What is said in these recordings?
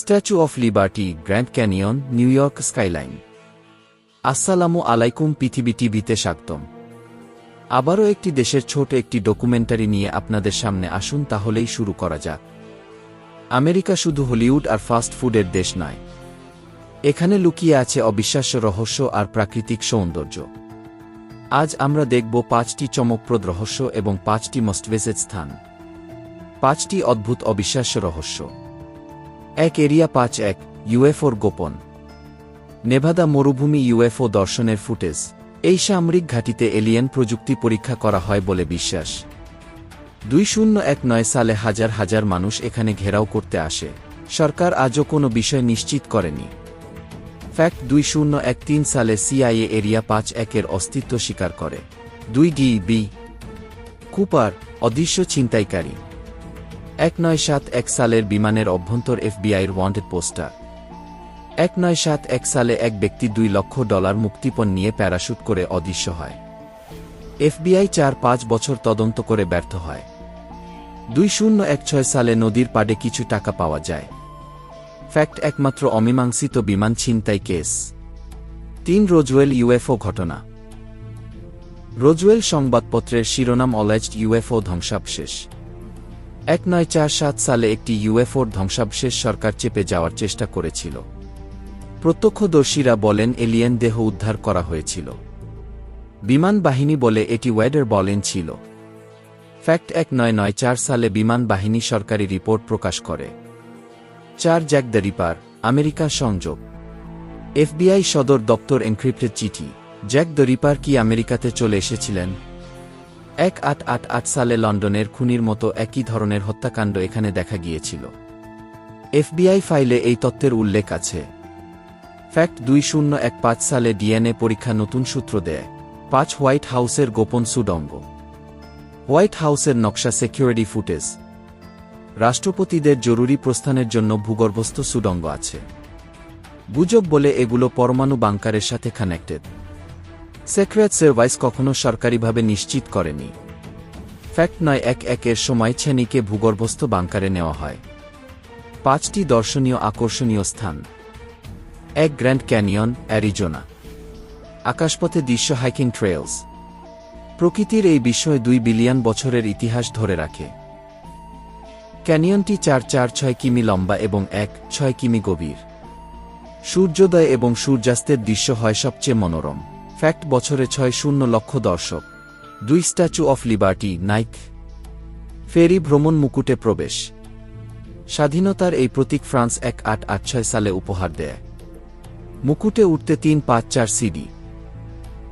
Statue of Liberty Grand Canyon New York skyline আসসালামু আলাইকুম পৃথিবী টিভিতে স্বাগতম। আবারও একটি দেশের ছোট একটি ডকুমেন্টারি নিয়ে আপনাদের সামনে আসুন, তাহলেই শুরু করা যাক। আমেরিকা শুধু হলিউড আর ফাস্ট ফুডের দেশ নয়। এখানে লুকিয়ে আছে অবিশ্বাস্য রহস্য আর প্রাকৃতিক সৌন্দর্য। আজ আমরা দেখব পাঁচটি চমকপ্রদ রহস্য এবং পাঁচটি মস্টভেসেড স্থান। পাঁচটি অদ্ভুত অবিশ্বাস্য রহস্য। এক এরিয়া পাঁচ এক ইউএফওর গোপন। নেভাদা মরুভূমি ইউএফও দর্শনের ফুটেজ। এই সামরিক ঘাঁটিতে এলিয়েন প্রযুক্তি পরীক্ষা করা হয় বলে বিশ্বাস। দুই শূন্য এক নয় সালে হাজার হাজার মানুষ এখানে ঘেরাও করতে আসে। সরকার আজও কোনো বিষয় নিশ্চিত করেনি। ফ্যাক্ট দুই শূন্য এক তিন সালে সিআইএ এরিয়া পাঁচ একের অস্তিত্ব স্বীকার করে। দুই ডি বি কুপার অদৃশ্য ছিনতাইকারী। এক নয় সাত এক সালের বিমানের অভ্যন্তর এফবিআইয়ের ওয়ান্টেড পোস্টার। এক নয় সাত এক সালে এক ব্যক্তি দুই লক্ষ ডলার মুক্তিপণ নিয়ে প্যারাশুট করে অদৃশ্য হয়। এফবিআই চার পাঁচ বছর তদন্ত করে ব্যর্থ হয়। দুই শূন্য এক ছয় সালে নদীর পাড়ে কিছু টাকা পাওয়া যায়। ফ্যাক্ট একমাত্র অমীমাংসিত বিমান ছিনতাই কেস। তিন রোজওয়েল ইউএফও ঘটনা। রোজওয়েল সংবাদপত্রের শিরোনাম অলেজড ইউএফও ধ্বংসাবশেষ। এক নয় চার সাত সালে একটি ইউএফওর ধ্বংসাবশেষ সরকার চেপে যাওয়ার চেষ্টা করেছিল। প্রত্যক্ষদর্শীরা বলেন, এলিয়েন দেহ উদ্ধার করা হয়েছিল। বিমান বাহিনী বলে এটি ওয়েডার বলেন ছিল। ফ্যাক্ট, এক নয় নয় চার সালে বিমান বাহিনী সরকারি রিপোর্ট প্রকাশ করে। চার, জ্যাক দ্য রিপার, আমেরিকা সংযোগ। এফবিআই সদর দপ্তর এনক্রিপ্টেড চিঠি। জ্যাক দ্য রিপার কি আমেরিকাতে চলে এসেছিলেন? এক আট আট আট সালে লন্ডনের খুনির মতো একই ধরনের হত্যাকাণ্ড এখানে দেখা গিয়েছিল। এফবিআই ফাইলে এই তত্ত্বের উল্লেখ আছে। ফ্যাক্ট দুই শূন্য এক পাঁচ সালে ডিএনএ পরীক্ষা নতুন সূত্র দেয়, পাঁচ হোয়াইট হাউসের গোপন সুডঙ্গ। হোয়াইট হাউসের নকশা সিকিউরিটি ফুটেজ। রাষ্ট্রপতিদের জরুরি প্রস্থানের জন্য ভূগর্ভস্থ সুডঙ্গ আছে। গুজব বলে এগুলো পরমাণু বাংকারের সাথে কানেক্টেড। সেক্রেট সার্ভাইস কখনো সরকারিভাবে নিশ্চিত করেনি। ফ্যাক্ট নয় এক একের সময় ছেনিকে ভূগর্ভস্থ বাংকারে নেওয়া হয়। পাঁচটি দর্শনীয় আকর্ষণীয় স্থান। এক গ্র্যান্ড ক্যানিয়ন, অ্যারিজোনা। আকাশপথে দৃশ্য হাইকিং ট্রেলস প্রকৃতির এই বিষয়ে দুই বিলিয়ন বছরের ইতিহাস ধরে রাখে। ক্যানিয়নটি চার চার ছয় কিমি লম্বা এবং এক ছয় কিমি গভীর। সূর্যোদয় এবং সূর্যাস্তের দৃশ্য হয় সবচেয়ে মনোরম। ফ্যাক্ট বছরে ছয় শূন্য লক্ষ দর্শক। দুই Statue of Liberty, Nike. Ferry ভ্রমণ মুকুটে প্রবেশ। স্বাধীনতার এই প্রতীক ফ্রান্স এক আট আট ছয় সালে উপহার দেয়। মুকুটে উঠতে তিন পাঁচ চার সিডি।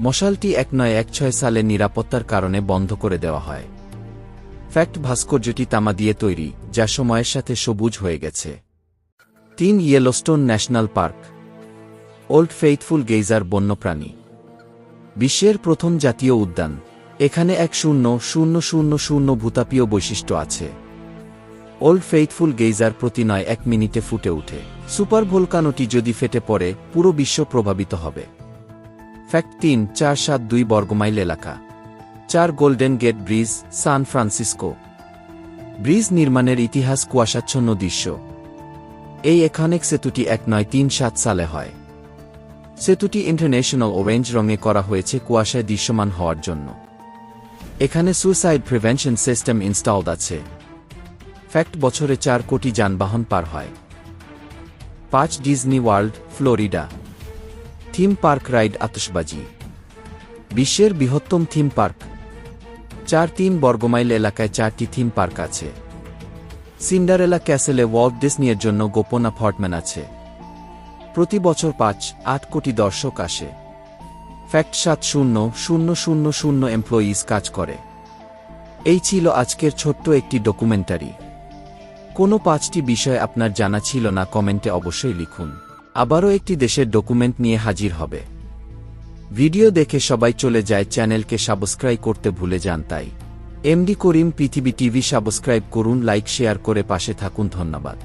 মশালটি এক নয় এক ছয় সালে নিরাপত্তার কারণে বন্ধ করে দেওয়া হয়। ফ্যাক্ট ভাস্কর্যটি তামা দিয়ে তৈরি, যা সময়ের সাথে সবুজ হয়ে গেছে। তিন Yellowstone National Park. Old Faithful geyser বন্যপ্রাণী। বিশ্বের প্রথম জাতীয় উদ্যান। এখানে এক শূন্য শূন্য শূন্য শূন্য ভূতাপীয় বৈশিষ্ট্য আছে। ওল্ড ফেইথফুল গেইজার প্রতি নয় এক মিনিটে ফুটে উঠে সুপার ভোলকানোটি যদি ফেটে পড়ে, পুরো বিশ্ব প্রভাবিত হবে। ফ্যাক্ট তিন, চার সাত দুই বর্গমাইল এলাকা। চার Golden Gate Bridge, San Francisco. Bridge নির্মাণের ইতিহাস কুয়াশাচ্ছন্ন দৃশ্য। এই এখানেক সেতুটি এক নয় তিন সাত সালে হয়। সেতুটি ইন্টারন্যাশনাল অরেঞ্জ রঙে করা হয়েছে কুয়াশায় দৃশ্যমান হওয়ার জন্য। এখানে সুইসাইড প্রিভেনশন সিস্টেম ইনস্টলড আছে। ফ্যাক্ট বছরে চার কোটি যানবাহন পার হয়। পাঁচ Disney World Florida theme park ride আতসবাজি বিশ্বের বৃহত্তম থিম পার্ক চার তিন বর্গমাইল এলাকায় চারটি থিম পার্ক আছে। সিন্ডারেলা ক্যাসেলে ওয়ার্ল্ড ডিসনিয়ের জন্য গোপন অ্যাপার্টমেন্ট আছে। প্রতি বছর পাঁচ, আট কোটি দর্শক আসে। ফ্যাক্ট সাত শূন্য শূন্য শূন্য শূন্য এমপ্লয়িজ কাজ করে। এই ছিল আজকের ছোট্ট একটি ডকুমেন্টারি কোনো পাঁচটি বিষয় আপনার জানা ছিল না কমেন্টে অবশ্যই লিখুন। আবারও একটি দেশের ডকুমেন্ট নিয়ে হাজির হবে। ভিডিও দেখে সবাই চলে যায় চ্যানেলকে সাবস্ক্রাইব করতে ভুলে যান তাই। MD Karim Prithibi TV subscribe করুন লাইক শেয়ার করে পাশে থাকুন, ধন্যবাদ।